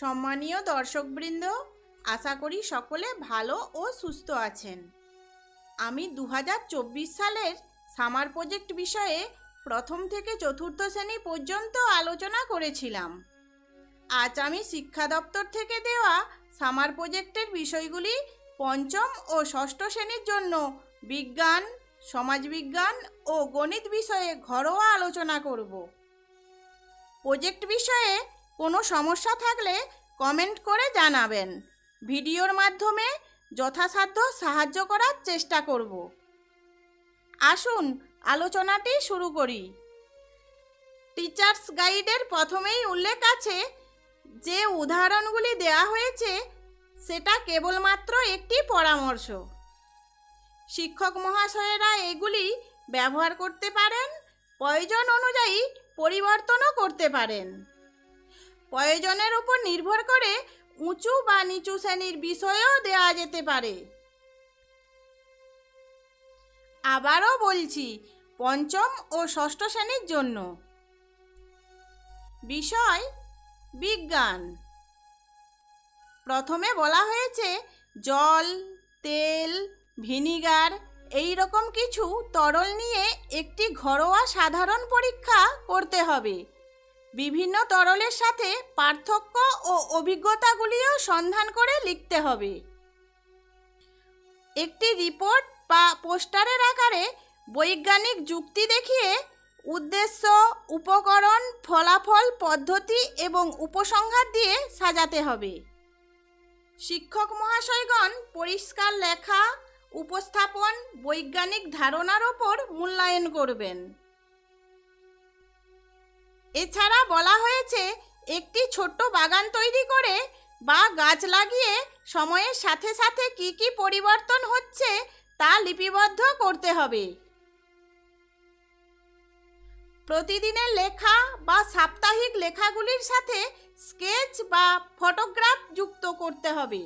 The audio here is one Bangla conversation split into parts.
সম্মানীয় দর্শকবৃন্দ, আশা করি সকলে ভালো ও সুস্থ আছেন। আমি দু হাজার চব্বিশ সালের সামার প্রজেক্ট বিষয়ে প্রথম থেকে চতুর্থ শ্রেণি পর্যন্ত আলোচনা করেছিলাম। আজ আমি শিক্ষা দপ্তর থেকে দেওয়া সামার প্রজেক্টের বিষয়গুলি পঞ্চম ও ষষ্ঠ শ্রেণির জন্য বিজ্ঞান, সমাজবিজ্ঞান ও গণিত বিষয়ে ঘরোয়া আলোচনা করব। প্রজেক্ট বিষয়ে কোনো সমস্যা থাকলে কমেন্ট করে জানাবেন। ভিডিওর মাধ্যমে যথাসাধ্য সাহায্য করার চেষ্টা করব। আসুন, আলোচনাটি শুরু করি। টিচার্স গাইডের প্রথমেই উল্লেখ আছে, যে উদাহরণগুলি দেওয়া হয়েছে, সেটা কেবলমাত্র একটি পরামর্শ। শিক্ষক মহাশয়েরা এগুলি ব্যবহার করতে পারেন, প্রয়োজন অনুযায়ী পরিবর্তনও করতে পারেন। প্রয়োজনের উপর নির্ভর করে উঁচু বা নিচু শ্রেণির বিষয়ও দেওয়া যেতে পারে। আবারও বলছি, পঞ্চম ও ষষ্ঠ শ্রেণির জন্য। বিষয়, বিজ্ঞান। প্রথমে বলা হয়েছে, জল, তেল, ভিনিগার এই রকম কিছু তরল নিয়ে একটি ঘরোয়া সাধারণ পরীক্ষা করতে হবে। বিভিন্ন তরলের সাথে পার্থক্য ও অভিজ্ঞতাগুলিও সন্ধান করে লিখতে হবে। একটি রিপোর্ট বা পোস্টারের আকারে বৈজ্ঞানিক যুক্তি দেখিয়ে উদ্দেশ্য, উপকরণ, ফলাফল, পদ্ধতি এবং উপসংহার দিয়ে সাজাতে হবে। শিক্ষক মহাশয়গণ পরিষ্কার লেখা, উপস্থাপন, বৈজ্ঞানিক ধারণার ওপর মূল্যায়ন করবেন। এছাড়া বলা হয়েছে, একটি ছোট্ট বাগান তৈরি করে বা গাছ লাগিয়ে সময়ের সাথে সাথে কি কি পরিবর্তন হচ্ছে তা লিপিবদ্ধ করতে হবে। প্রতিদিনের লেখা বা সাপ্তাহিক লেখাগুলির সাথে স্কেচ বা ফটোগ্রাফ যুক্ত করতে হবে।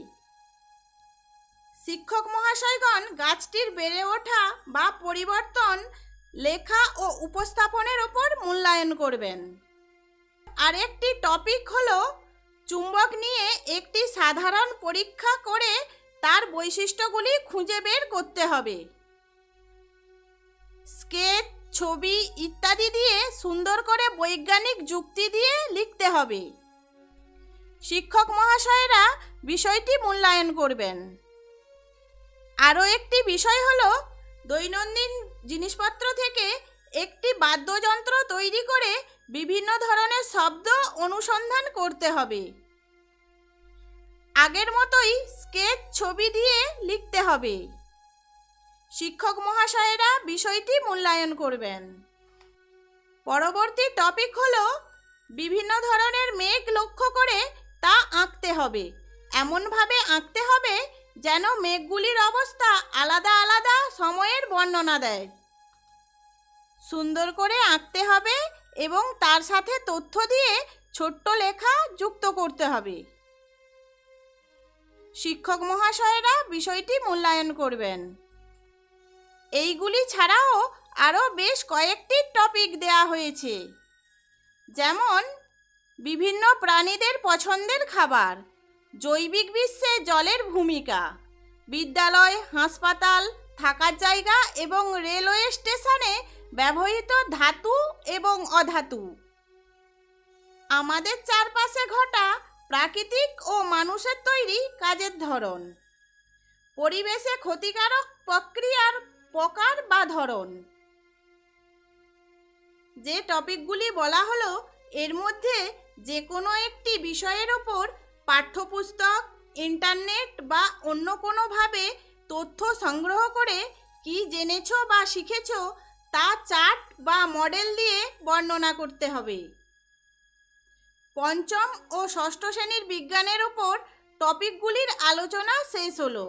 শিক্ষক মহাশয়গণ গাছটির বেড়ে ওঠা বা পরিবর্তন লেখা ও উপস্থাপনের ওপর মূল্যায়ন করবেন। আরেকটি টপিক হলো, চুম্বক নিয়ে একটি সাধারণ পরীক্ষা করে তার বৈশিষ্ট্যগুলি খুঁজে বের করতে হবে। স্কেচ, ছবি ইত্যাদি দিয়ে সুন্দর করে বৈজ্ঞানিক যুক্তি দিয়ে লিখতে হবে। শিক্ষক মহাশয়েরা বিষয়টি মূল্যায়ন করবেন। আরও একটি বিষয় হলো দৈনন্দিন জিনিসপত্র থেকে একটি বাদ্যযন্ত্র তৈরি করে বিভিন্ন ধরনের শব্দ অনুসন্ধান করতে হবে। আগের মতোই স্কেচ ছবি দিয়ে লিখতে হবে। শিক্ষক মহাশয়েরা বিষয়টি মূল্যায়ন করবেন। পরবর্তী টপিক হলো বিভিন্ন ধরনের মেঘ লক্ষ্য করে তা আঁকতে হবে। এমনভাবে আঁকতে হবে যেন মেঘগুলির অবস্থা আলাদা আলাদা সময়ের বর্ণনা দেয়। সুন্দর করে আঁকতে হবে এবং তার সাথে তথ্য দিয়ে ছোট্ট লেখা যুক্ত করতে হবে। শিক্ষক মহাশয়েরা বিষয়টি মূল্যায়ন করবেন। এইগুলি ছাড়াও আরও বেশ কয়েকটি টপিক দেয়া হয়েছে। যেমন, বিভিন্ন প্রাণীদের পছন্দের খাবার। জৈবিক বিশ্বে জলের ভূমিকা। বিদ্যালয়, হাসপাতাল, থাকার জায়গা এবং রেলওয়ে স্টেশনে ব্যবহৃত ধাতু এবং অধাতু। আমাদের চারপাশে ঘটা প্রাকৃতিক ও মানুষের তৈরি কাজের ধরন। পরিবেশে ক্ষতিকারক প্রক্রিয়ার প্রকার বা ধরন। যে টপিকগুলি বলা হলো, এর মধ্যে যে কোনো একটি বিষয়ের ওপর পাঠ্যপুস্তক, ইন্টারনেট বা অন্য কোনোভাবে তথ্য সংগ্রহ করে কি জেনেছো বা শিখেছো তা চার্ট বা মডেল দিয়ে বর্ণনা করতে হবে। পঞ্চম ও ষষ্ঠ শ্রেণির বিজ্ঞানের ওপর টপিকগুলির আলোচনা শেষ হলো।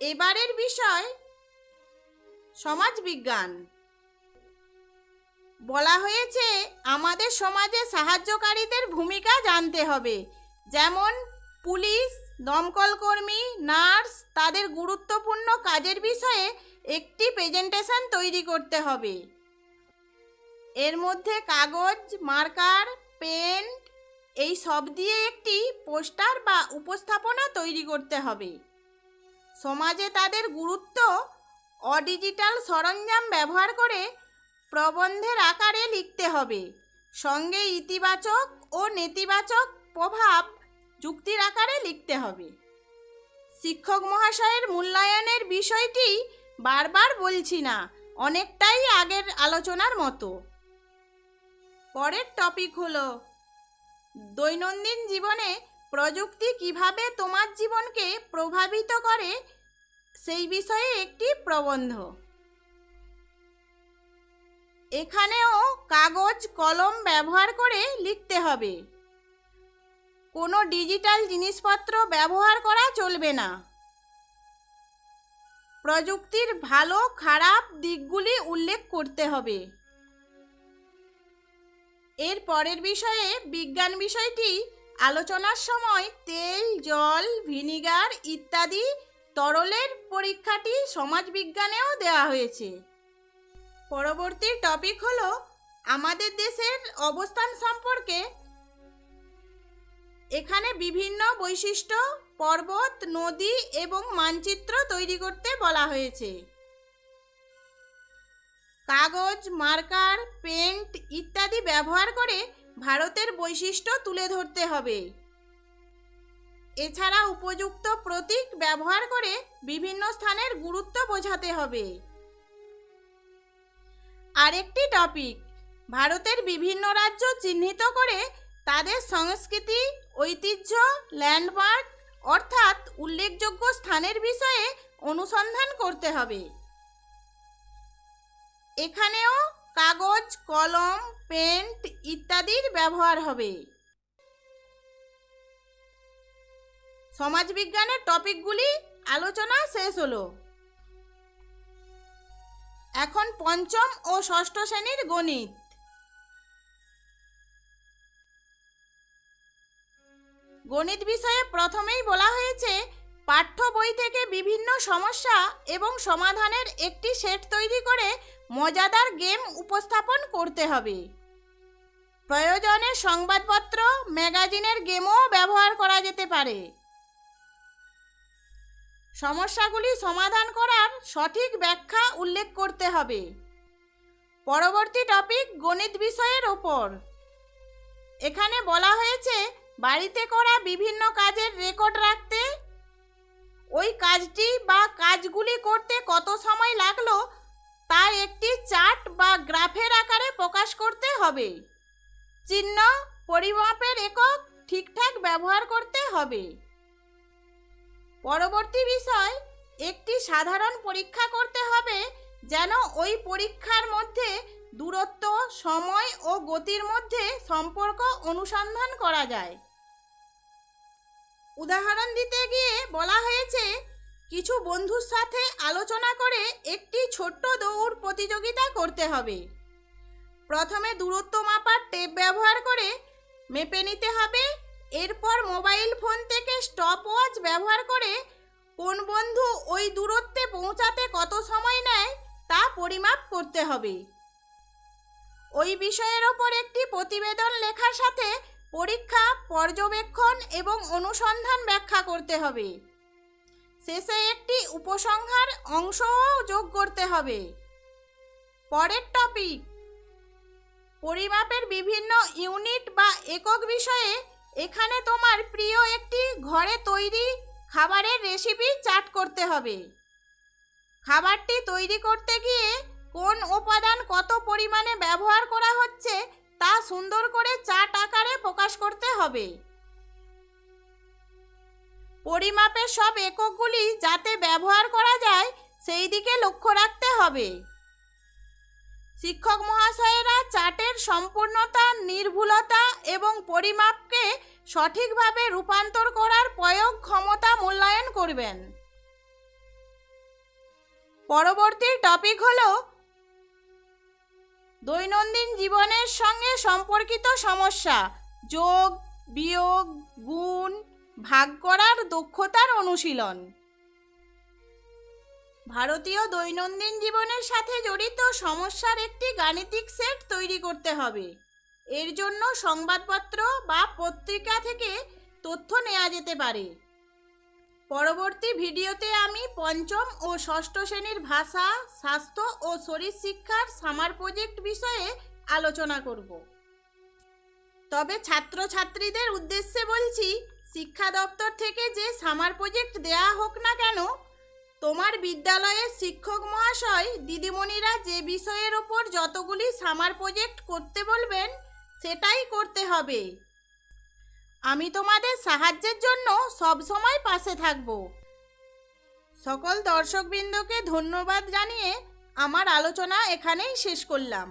এবারের বিষয় সমাজবিজ্ঞান। বলা হয়েছে, আমাদের সমাজে সাহায্যকারীদের ভূমিকা জানতে হবে। যেমন, পুলিশ, দমকল কর্মী, নার্স, তাদের গুরুত্বপূর্ণ কাজের বিষয়ে একটি প্রেজেন্টেশন তৈরি করতে হবে। এর মধ্যে কাগজ, মার্কার, পেন, এই সব দিয়ে একটি পোস্টার বা উপস্থাপনা তৈরি করতে হবে। সমাজে তাদের গুরুত্ব অডিজিটাল সরঞ্জাম ব্যবহার করে প্রবন্ধের আকারে লিখতে হবে। সঙ্গে ইতিবাচক ও নেতিবাচক প্রভাব যুক্তির আকারে লিখতে হবে। শিক্ষক মহাশয়ের মূল্যায়নের বিষয়টি বারবার বলছি না, অনেকটাই আগের আলোচনার মতো। পরের টপিক হলো, দৈনন্দিন জীবনে প্রযুক্তি কীভাবে তোমার জীবনকে প্রভাবিত করে, সেই বিষয়ে একটি প্রবন্ধ। এখানেও কাগজ, কলম ব্যবহার করে লিখতে হবে। কোনো ডিজিটাল জিনিসপত্র ব্যবহার করা চলবে না। প্রযুক্তির ভালো, খারাপ দিকগুলি উল্লেখ করতে হবে। এর পরের বিষয়ে বিজ্ঞান বিষয়টি আলোচনার সময় তেল, জল, ভিনিগার ইত্যাদি তরলের পরীক্ষাটি সমাজবিজ্ঞানেও দেওয়া হয়েছে। পরবর্তী টপিক হলো আমাদের দেশের অবস্থান সম্পর্কে। এখানে বিভিন্ন বৈশিষ্ট্য, পর্বত, নদী এবং মানচিত্র তৈরি করতে বলা হয়েছে। কাগজ, মার্কার পেন্ট ইত্যাদি ব্যবহার করে ভারতের বৈশিষ্ট্য তুলে ধরতে হবে। এছাড়া উপযুক্ত প্রতীক ব্যবহার করে বিভিন্ন স্থানের গুরুত্ব বোঝাতে হবে। আরেকটি টপিক। ভারতের বিভিন্ন রাজ্য চিহ্নিত করে তাদের সংস্কৃতি, ঐতিহ্য, ল্যান্ডমার্ক অর্থাৎ উল্লেখযোগ্য স্থানের বিষয়ে অনুসন্ধান করতে হবে। এখানেও কাগজ, কলম, পেন্ট ইত্যাদির ব্যবহার হবে। সমাজবিজ্ঞানের টপিকগুলি আলোচনা শেষ হলো। এখন পঞ্চম ও ষষ্ঠ শ্রেণির গণিত। গণিত বিষয়ে প্রথমেই বলা হয়েছে, পাঠ্য বই থেকে বিভিন্ন সমস্যা এবং সমাধানের একটি সেট তৈরি করে মজাদার গেম উপস্থাপন করতে হবে। প্রয়োজনে সংবাদপত্র, ম্যাগাজিনের গেমও ব্যবহার করা যেতে পারে। সমস্যাগুলি সমাধান করার সঠিক ব্যাখ্যা উল্লেখ করতে হবে। পরবর্তী টপিক গণিত বিষয়ের ওপর। এখানে বলা হয়েছে, বাড়িতে করা বিভিন্ন কাজের রেকর্ড রাখতে, ওই কাজটি বা কাজগুলি করতে কত সময় লাগল, তা একটি চার্ট বা গ্রাফের আকারে প্রকাশ করতে হবে। চিহ্ন, পরিমাপের একক ঠিকঠাক ব্যবহার করতে হবে। পরবর্তী বিষয়, একটি সাধারণ পরীক্ষা করতে হবে যেন ওই পরীক্ষার মধ্যে দূরত্ব, সময় ও গতির মধ্যে সম্পর্ক অনুসন্ধান করা যায়। উদাহরণ দিতে গিয়ে বলা হয়েছে, কিছু বন্ধুর সাথে আলোচনা করে একটি ছোট্ট দৌড় প্রতিযোগিতা করতে হবে। প্রথমে দূরত্ব মাপার টেপ ব্যবহার করে মেপে নিতে হবে এরপর মোবাইল ফোন থেকে স্টপ ওয়াচ ব্যবহার করে কোন বন্ধু ওই দূরত্বে পৌঁছাতে কত সময় নেয় তা পরিমাপ করতে হবে। ওই বিষয়ের ওপর একটি প্রতিবেদন লেখার সাথে পরীক্ষা, পর্যবেক্ষণ এবং অনুসন্ধান ব্যাখ্যা করতে হবে। শেষে একটি উপসংহার অংশও যোগ করতে হবে। পরের টপিক পরিমাপের বিভিন্ন ইউনিট বা একক বিষয়ে এখানে তোমার প্রিয় একটি ঘরে তৈরি খাবারের রেসিপি চাট করতে হবে। খাবারটি তৈরি করতে গিয়ে কোন উপাদান কত পরিমাণে ব্যবহার করা হচ্ছে তা সুন্দর করে চাট আকারে প্রকাশ করতে হবে। পরিমাপের সব এককগুলি যাতে ব্যবহার করা যায়, সেই দিকে লক্ষ্য রাখতে হবে। শিক্ষক মহাশয়েরা চার্টের সম্পূর্ণতা, নির্ভুলতা এবং পরিমাপকে সঠিকভাবে রূপান্তর করার প্রয়োগ ক্ষমতা মূল্যায়ন করবেন। পরবর্তী টপিক হল দৈনন্দিন জীবনের সঙ্গে সম্পর্কিত সমস্যা, যোগ, বিয়োগ, গুণ ভাগ করার দক্ষতার অনুশীলন। ভারতীয় দৈনন্দিন জীবনের সাথে জড়িত সমস্যার একটি গাণিতিক সেট তৈরি করতে হবে। এর জন্য সংবাদপত্র বা পত্রিকা থেকে তথ্য নেওয়া যেতে পারে। পরবর্তী ভিডিওতে আমি পঞ্চম ও ষষ্ঠ শ্রেণির ভাষা, স্বাস্থ্য ও শরীর শিক্ষার সামার প্রজেক্ট বিষয়ে আলোচনা করব। তবে ছাত্রছাত্রীদের উদ্দেশ্যে বলছি, শিক্ষা দপ্তর থেকে যে সামার প্রজেক্ট দেয়া হোক না কেন তোমার বিদ্যালয়ের শিক্ষক মহাশয় দিদিমণিরা যে বিষয়ের ওপর যতগুলি সামার প্রজেক্ট করতে বলবেন, সেটাই করতে হবে। আমি তোমাদের সাহায্যের জন্য সব সময় পাশে থাকব। সকল দর্শকবৃন্দকে ধন্যবাদ জানিয়ে আমার আলোচনা এখানেই শেষ করলাম।